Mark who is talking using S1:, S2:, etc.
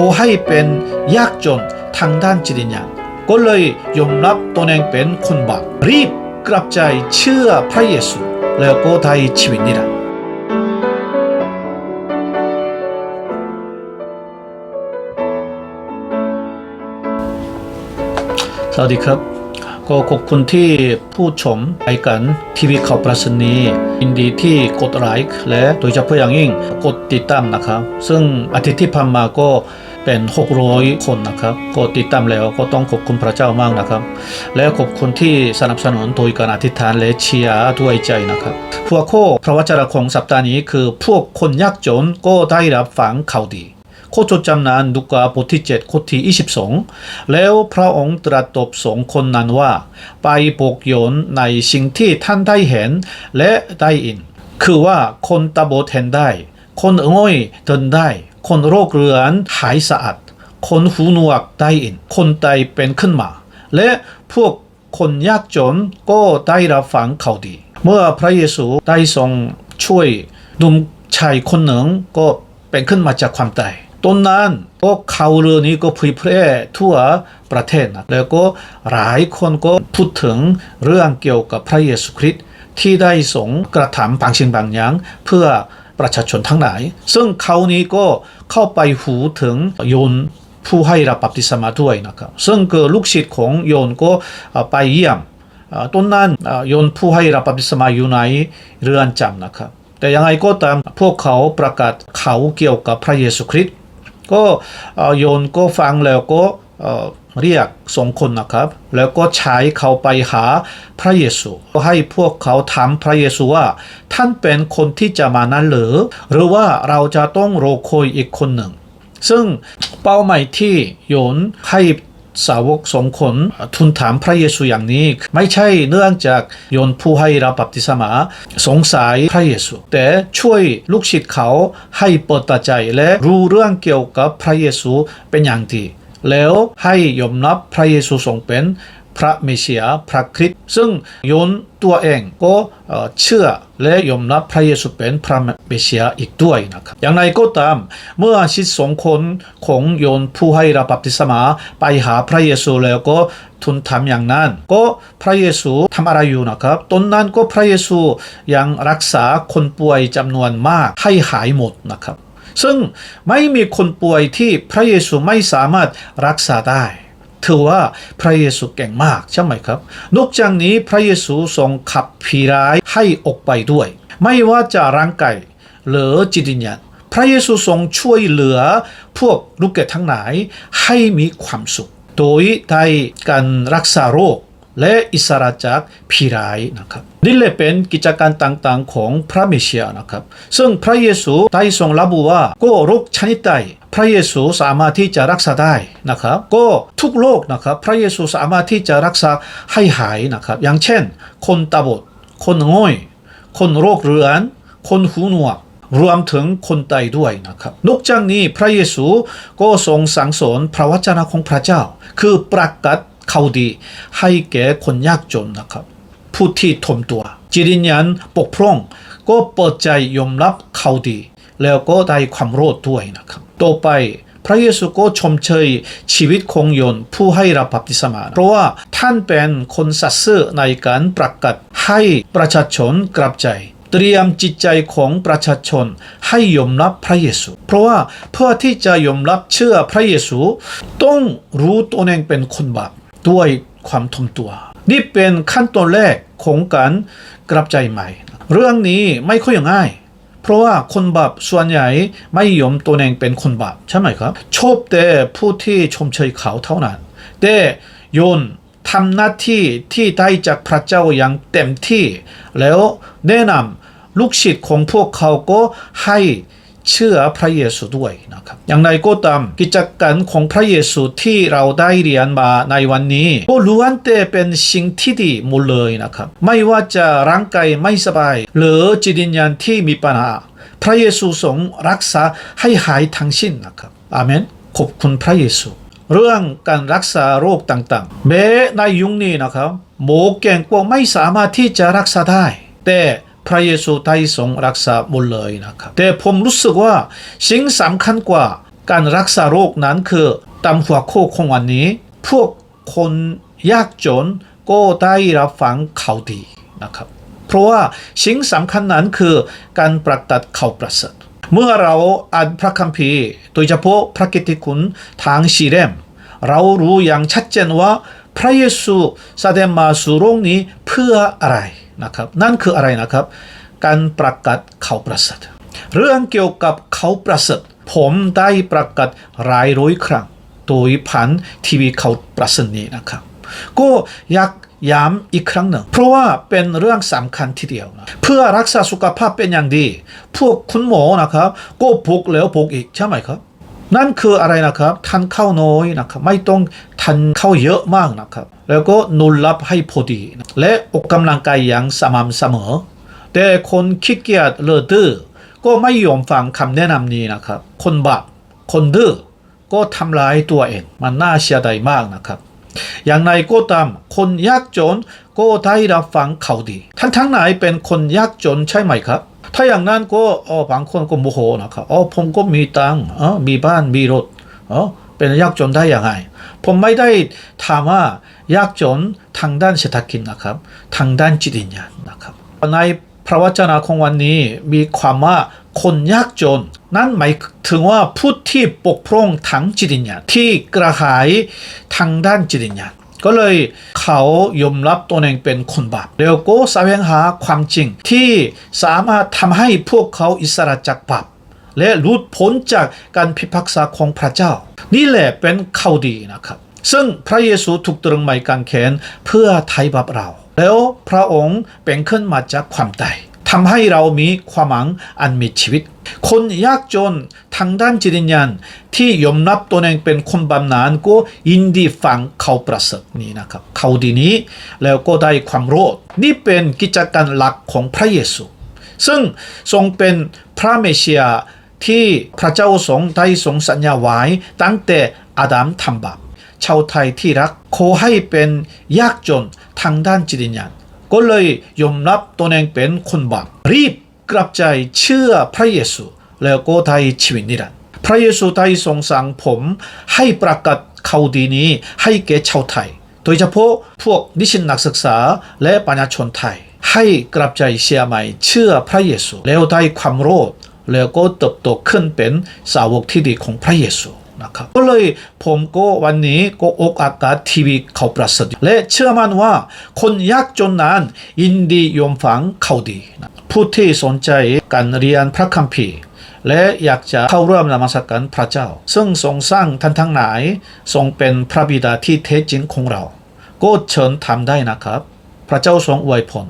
S1: ขอให้เป็นยากจนทางด้านจิตวิญญาณก็เลยยอมรับตนเองเป็นคนบาปรีบกลับใจเชื่อพระเยซูแล้วก็ได้ชีวิตนิรันดร์สวัสดีครับ ก็ขอบคุณที่ผู้ชมรายการทีวีข่าวปรัชนียินดีที่กดไลค์และโดยเฉพาะอย่างยิ่งกดติดตามนะครับ ซึ่งอาทิตย์ที่ผ่านมาก็ เป็น 600 คนนะครับ ก็ติดตามแล้วก็ต้องขอบคุณพระเจ้ามากนะครับ และขอบคุณที่สนับสนุนโดยการอธิษฐานและเชียร์ด้วยใจนะครับหัวข้อพระวจนะของสัปดาห์นี้คือพวกคนยากจนก็ได้รับฟังข่าวดีโคจดจำนานดุกาบทที่7ข้อที่ 22 แล้วพระองค์ตรัสตอบสงคนนั้นว่า ไปปกโยนในสิ่งที่ท่านได้เห็นและได้ยิน คือว่าคนตาบอดเห็นได้ คนง่อยเดินได้ คนโรคเรื้อนหายสะอาด คนหูหนวกได้ยิน คนไตเป็นขึ้นมา และพวกคนยากจนก็ได้รับฟังเขาดี เมื่อพระเยซูได้ทรงช่วยหนุ่มชายคนหนึ่งก็เป็นขึ้นมาจากความตายตอนนั้นก็ข่าวเรื่องนี้ก็เผยแพร่ทั่วประเทศนะแล้วก็หลายคนก็พูดถึงเรื่องเกี่ยวกับพระเยซูคริสต์ที่ได้ทรงกระทำบางสิ่งบางอย่างเพื่อ ประชาชนทั้งหลาย ซึ่งเขานี้ก็เข้าไปหูถึงโยนผู้ให้รับบัพติศมาด้วยนะครับ ซึ่งคือลูกศิษย์ของโยนก็ไปเยี่ยมต้นนั้นโยนผู้ให้รับบัพติศมาอยู่ในเรือนจำนะครับ แต่ยังไงก็ตามพวกเขาประกาศเขาเกี่ยวกับพระเยซูคริสต์ก็โยนก็ฟังแล้วก็ เรียกสองคนนะครับ แล้วก็ใช้เขาไปหาพระเยซูก็ให้พวกเขาถามพระเยซูว่า ท่านเป็นคนที่จะมานั้นหรือ หรือว่าเราจะต้องรอคอยอีกคนหนึ่ง ซึ่งเป้าหมายที่โยนให้สาวกสองคนทูลถามพระเยซูอย่างนี้ ไม่ใช่เนื่องจากโยนผู้ให้รับบัพติศมาสงสัยพระเยซู แต่ช่วยลูกศิษย์เขาให้เปิดตาใจและรู้เรื่องเกี่ยวกับพระเยซูเป็นอย่างดี แล้วให้ยอมรับพระเยซูทรงเป็นพระเมสสิยาพระคริสต์ซึ่งโยนตัวเองก็เชื่อและยอมรับพระเยซูเป็นพระเมสสิยาอีกด้วยนะครับอย่างไรก็ตามเมื่อชิดสองคนของโยนผู้ให้รับบัพติศมาไปหาพระเยซูแล้วก็ทูลถามอย่างนั้น ก็พระเยซูทำอะไรอยู่นะครับตอนนั้นก็พระเยซูยังรักษาคนป่วยจำนวนมากให้หายหมดนะครับ ซึ่งไม่มีคนป่วยที่พระเยซูไม่สามารถรักษาได้ถือว่าพระเยซูเก่งมากใช่ไหมครับ นอกจากนี้พระเยซูทรงขับผีร้ายให้ออกไปด้วย ไม่ว่าจะร่างกายหรือจิตวิญญาณพระเยซูทรงช่วยเหลือพวกลูกเกดทั้งหลายให้มีความสุข โดยได้การรักษาโรค และอิสระจากผีร้ายนะครับนี่เลยเป็นกิจการต่างๆของพระเมสสิยานะครับ ซึ่งพระเยซูได้ทรงระบุว่าก็โรคชนิดใดพระเยซูสามารถที่จะรักษาได้นะครับ ก็ทุกโรคนะครับ พระเยซูสามารถที่จะรักษาให้หายนะครับ อย่างเช่น คนตาบอดคนง่อย คนโรคเรื้อน คนหูหนวกรวมถึงคนไตด้วยนะครับ นอกจากนี้พระเยซูก็ทรงสั่งสอนพระวจนะของพระเจ้า คือประกาศ ข่าวดีให้แก่คนยากจนนะครับ ผู้ที่ทมตัว จิตวิญญาณปกพร่อง ก็เปิดใจยอมรับข่าวดี แล้วก็ได้ความรอดด้วยนะครับ ต่อไปพระเยซูก็ชมเชยชีวิตของโยนผู้ให้รับบัพติศมา เพราะว่าท่านเป็นคนสัตย์ซื่อในการประกาศให้ประชาชนกลับใจ เตรียมจิตใจของประชาชนให้ยอมรับพระเยซู เพราะว่าเพื่อที่จะยอมรับเชื่อพระเยซู ต้องรู้ตนเองเป็นคนบาป ด้วยความทมตัว นี่เป็นขั้นตอนแรกของการกลับใจใหม่ เรื่องนี้ไม่ค่อยง่าย เพราะว่าคนบาปส่วนใหญ่ไม่ยอมตัวเองเป็นคนบาปใช่ไหมครับ ชอบแต่ผู้ที่ชมเชยเขาเท่านั้น แต่โยนทำหน้าที่ที่ได้จากพระเจ้าอย่างเต็มที่ แล้วแนะนำลูกศิษย์ของพวกเขาก็ให้ เชื่อพระเยซูด้วยนะครับ อย่างไรก็ตามกิจการของพระเยซูที่เราได้เรียนมาในวันนี้ก็ล้วนแต่เป็นสิ่งที่ดีหมดเลยนะครับ ไม่ว่าจะร่างกายไม่สบาย หรือจิตวิญญาณที่มีปัญหาพระเยซูทรงรักษาให้หายทั้งสิ้นนะครับอาเมนขอบคุณพระเยซูเรื่องการรักษาโรคต่างๆแม้ในยุคนี้นะครับหมอเก่งก็ไม่สามารถที่จะรักษาได้ แต่ พระเยซูได้ทรงรักษาหมดเลยนะครับแต่ผมรู้สึกว่าสิ่งสำคัญกว่าการรักษาโรคนั้นคือตามหัวข้อของวันนี้ พวกคนยากจนก็ได้รับฟังข่าวดีนะครับ เพราะว่าสิ่งสำคัญนั้นคือการประกาศข่าวประเสริฐเมื่อเราอ่านพระคัมภีร์โดยเฉพาะพระกิตติคุณทางสีเล่มเรารู้อย่างชัดเจนว่าพระเยซูแสดงมาสู่โลกนี้เพื่ออะไร นะครับ นั่นคืออะไรนะครับ การประกาศข่าวประเสริฐเรื่องเกี่ยวกับเขาประเสริฐผมได้ประกาศหลายร้อยครั้งโดยผ่านทีวีเขาประเสริฐนี้นะครับ ก็อยากย้ำอีกครั้งหนึ่ง เพราะว่าเป็นเรื่องสำคัญทีเดียวนะเพื่อรักษาสุขภาพเป็นอย่างดี พวกคุณหมอนะครับ ก็พกแล้วพกอีกใช่ไหมครับ นั่นคืออะไรนะครับทานข้าวน้อยนะครับไม่ต้องทานข้าวเยอะมากนะครับ แล้วก็นอนหลับให้พอดี และออกกำลังกายอย่างสม่ำเสมอ แต่คนขี้เกียจเลอดื้อก็ไม่ยอมฟังคำแนะนำนี้นะครับ คนบาปคนดื้อก็ทำร้ายตัวเอง มันน่าเสียดายมากนะครับ อย่างไรก็ตามคนยากจนก็ได้รับฟังเขาดีท่านทั้งหลายเป็นคนยากจนใช่ไหมครับ ถ้าอย่างนั้นก็อ๋อบางคนก็โมโหนะครับอ๋อผมก็มีตังค์อ๋อมีบ้านมีรถอ๋อเป็นยากจนได้อย่างไรผมไม่ได้ถามว่ายากจนทางด้านเศรษฐกิจนะครับ ทางด้านจิตวิญญาณนะครับในพระวจนะของวันนี้มีความว่าคนยากจน นั่นหมายถึงว่าผู้ที่ปกพร่องทางจิตวิญญาณที่กระหายทางด้านจิตวิญญาณ ก็เลยเขายอมรับตัวเองเป็นคนบาปแล้วก็แสวงหาความจริงที่สามารถทำให้พวกเขาอิสระจากบาปและหลุดพ้นจากการพิพากษาของพระเจ้า นี่แหละเป็นข่าวดีนะครับ ซึ่งพระเยซูถูกตรึงไม้กางเขนเพื่อไถ่บาปเรา แล้วพระองค์เป็นขึ้นมาจากความตาย ทำให้เรามีความหวังอันมีชีวิต คนยากจนทางด้านจิตวิญญาณที่ยอมรับตัวเองเป็นคนบำนาญก็ยินดีฟังเขาประเสริฐนี้นะครับ เขาดีนี้แล้วก็ได้ความรอดนี่เป็นกิจการหลักของพระเยซู ซึ่งทรงเป็นพระเมสสิยาที่พระเจ้าทรงได้ทรงสัญญาไว้ตั้งแต่อาดัมทำบาปชาวไทยที่รักขอให้เป็นยากจนทางด้านจิตวิญญาณ ก็เลยยอมรับตัวเองเป็นคนบาปรีบกลับใจเชื่อพระเยซู แล้วก็ได้ชีวิตนิรันดร์พระเยซูได้ทรงสั่งผมให้ประกาศข่าวดีนี้ให้แก่ชาวไทย โดยเฉพาะพวกนิสิตนักศึกษาและประชาชนไทย ให้กลับใจเชื่อใหม่เชื่อพระเยซู แล้วได้ความรอดแล้วก็เติบโตขึ้นเป็นสาวกที่ดีของพระเยซู นะครับก็เลยผมก็วันนี้ก็ออกอากาศทีวีเขาประเสริฐและเชื่อมั่นว่าคนยากจนนั้นยินดียอมฟังเขาดีนะผู้ที่สนใจการเรียนพระคัมภีร์และอยากจะเข้าร่วมนมัสการพระเจ้า ซึ่งทรงสร้างท่านทั้งหลายทรงเป็นพระบิดาที่แท้จริงของเรา ก็เชิญทำได้นะครับ พระเจ้าทรงอวยพร